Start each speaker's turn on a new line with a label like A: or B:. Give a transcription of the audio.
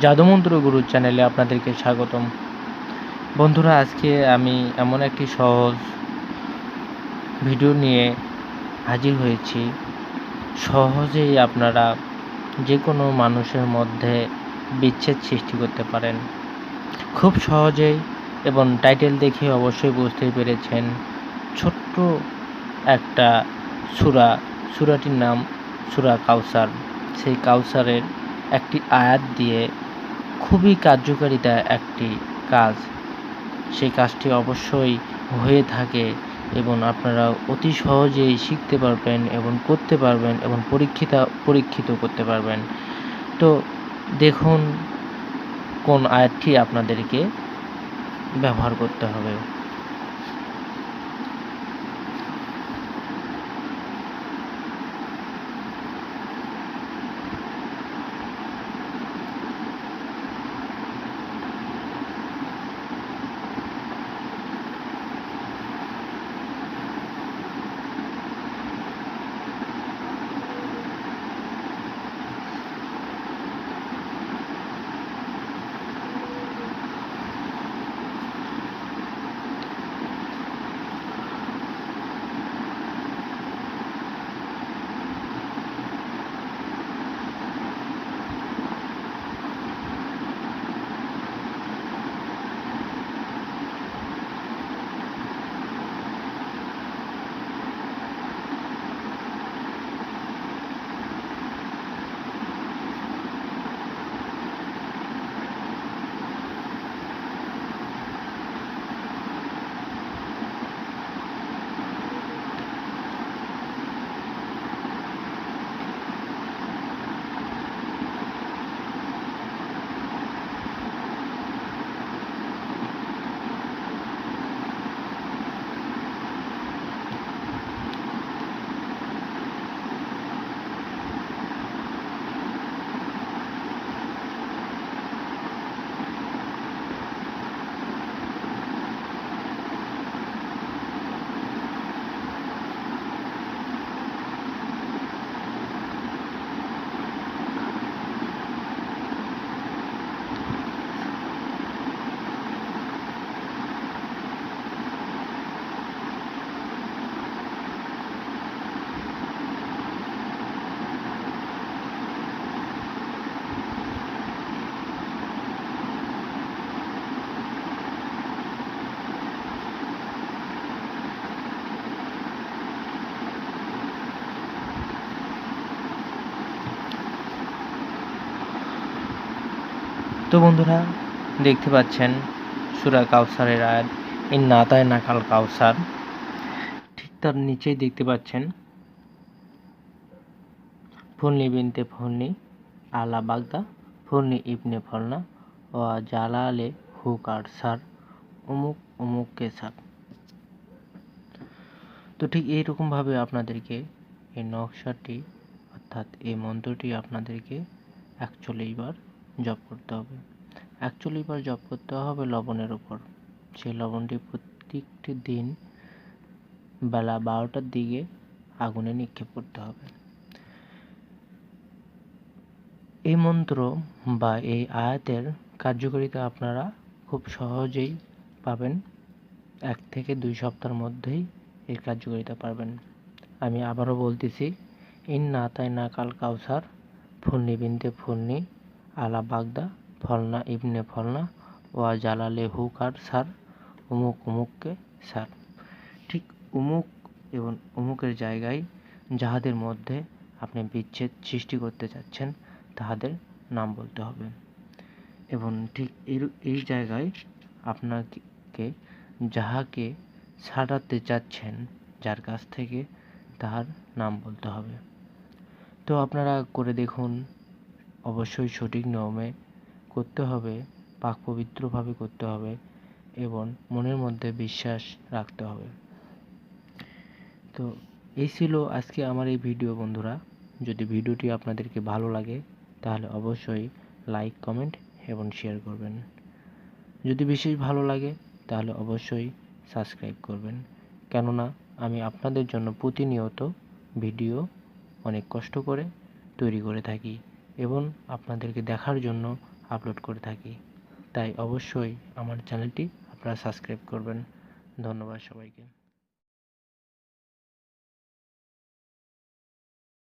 A: জাদুমন্ত্র গুরু চ্যানেলে আপনাদেরকে স্বাগতম। বন্ধুরা, আজকে আমি এমন একটি সহজ ভিডিও নিয়ে হাজির হয়েছি। সহজেই আপনারা যে কোনো মানুষের মধ্যে বিচ্ছেদ সৃষ্টি করতে পারেন। খুব সহজেই এবং টাইটেল দেখে অবশ্যই বুঝতেই পেরেছেন, ছোট্ট একটা সূরা, সূরাটির নাম সূরা কাউসার। সেই কাউসারের একটি আয়াত দিয়ে খুবই কার্যকারিতা একটি কাজ। সেই কাজটি অবশ্যই হয়ে থাকে এবং আপনারা অতি সহজেই শিখতে পারবেন এবং করতে পারবেন এবং পরীক্ষিতা, পরীক্ষিত করতে পারবেন। তো দেখুন কোন আয়াতটি আপনাদেরকে ব্যবহার করতে হবে। তো বন্ধুরা, দেখতে পাচ্ছেন সুরা কাউসারের আয়াত ইন নাতায় নাকাল কাউসার। ঠিক তার নিচেই দেখতে পাচ্ছেন ফলনি বিনতে ফলনি আলা বাগদা ফলনি ইবনে ফলনা ও জালালে হুকার সার অমুক অমুককে সার তো ঠিক এইরকমভাবে আপনাদেরকে এই নকশাটি, অর্থাৎ এই মন্ত্রটি আপনাদেরকে একচল্লিশ বার জপ করতে হবে। একচল্লিশ বার জপ করতে হবে লবণের উপর। সেই লবণটি প্রত্যেকটি দিন বেলা বারোটার দিকে আগুনে নিক্ষেপ করতে হবে। এই মন্ত্র বা এই আয়াতের কার্যকারিতা আপনারা খুব সহজেই পাবেন। এক থেকে দুই সপ্তাহের মধ্যেই এর কার্যকারিতা পাবেন আমি আবারও বলতেছি ইন না তাই না কাল কাউসার, ফুলনি বিনতে ফুলনি আলা বাগদা, ফলনা ইবনে ফলনা, ওয়া জালালে হুকার সার, উমুক উমুককে সার। ঠিক উমুক এবং উমুকের জায়গায় যাহাদের মধ্যে আপনি বিচ্ছেদ সৃষ্টি করতে চাচ্ছেন, তাহাদের নাম বলতে হবে। এবং ঠিক এই জায়গায় আপনাকে যাহাকে সারাতে চাচ্ছেন, যার কাছ থেকে তাহার নাম বলতে হবে। তো আপনারা করে দেখুন অবশ্যই সঠিক নিয়মে করতে হবে, পাক পবিত্রভাবে করতে হবে এবং মনের মধ্যে বিশ্বাস রাখতে হবে। তো এই ছিল আজকে আমার এই ভিডিও বন্ধুরা। যদি ভিডিওটি আপনাদেরকে ভালো লাগে, তাহলে অবশ্যই লাইক, কমেন্ট এবং শেয়ার করবেন। যদি বিশেষ ভালো লাগে, তাহলে অবশ্যই সাবস্ক্রাইব করবেন। কেননা আমি আপনাদের জন্য প্রতিনিয়ত ভিডিও অনেক কষ্ট করে তৈরি করে থাকি। এবং আপনাদেরকে দেখার জন্য আপলোড করে থাকি। তাই অবশ্যই আমার চ্যানেলটি আপনারা সাবস্ক্রাইব করবেন। ধন্যবাদ সবাইকে।